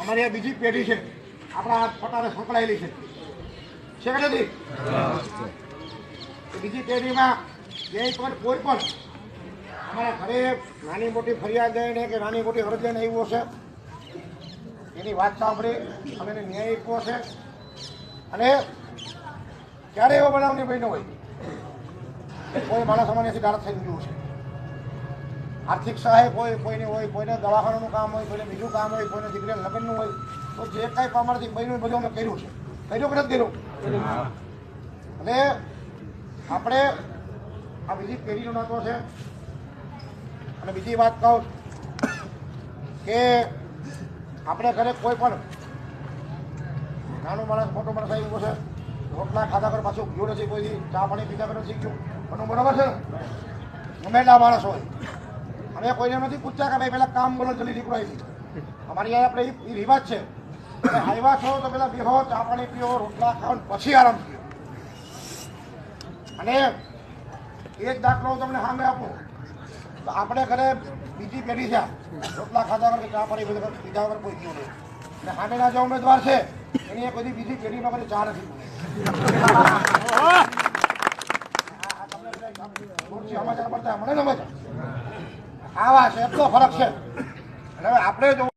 અમારી આ બીજી પેઢી છે. આપણા પટારે સંકળાયેલી છે. છે કે નથી? બીજી પેઢીમાં જે પણ કોઈ પણ અમારા ઘરે નાની મોટી ફરિયાદ લઈને કે નાની મોટી અરજ લઈને આવ્યું છે, એની વાત સાંભળી અમે એને ન્યાય આપ્યો છે. અને ક્યારે એવો બનાવ નહીં બન્યો હોય? કે કોઈ માણસ અમારે ગાળા થઈ ગયું છે. આર્થિક સહાય હોય, કોઈને હોય, કોઈને દવાખાનાનું કામ હોય, કોઈને બીજું કામ હોય, કોઈને દીકરીને લગ્નનું હોય, તો જે કાંઈ પ્રમાણથી બન્યું બધું અમે કર્યું છે. કર્યું કે નથી કર્યું? અને આપણે આ બીજી પેઢીનો નાતો છે. અને બીજી વાત કહું કે આપણે ઘરે કોઈ પણ નાનો માણસ, મોટો માણસ ગયો છે, રોટલા ખાધા કર પાછું ગયું નથી, કોઈ ચા પાણી પીધા કર નથી ગયું. પણ બરાબર છે ને? ગમે માણસ હોય. અમે કોઈને નથી પૂછતા કે ભાઈ પેલા કામ બોલો, જલ્દી આવી અમારી અહીંયા આપણે એ રિવાજ છે. હાઈવા છો તો પેલા બેહો, ચા પાણી પીઓ, રોટલા ખાઓ પછી આરામ પીઓ અને એક દાખલો તમને સામે આપું. તો આપણે ઘરે બીજી પેઢી છે. રોટલા ખાધા વગર ચા પાણી પીધા વગર- કોઈ ગયું નહીં. અને સામેના જે ઉમેદવાર છે, એની બધી બીજી પેઢીમાં કદી ચા નથી. સમાચાર પડતા મને સમજ આવા છે એટલો ફરક છે. હવે આપણે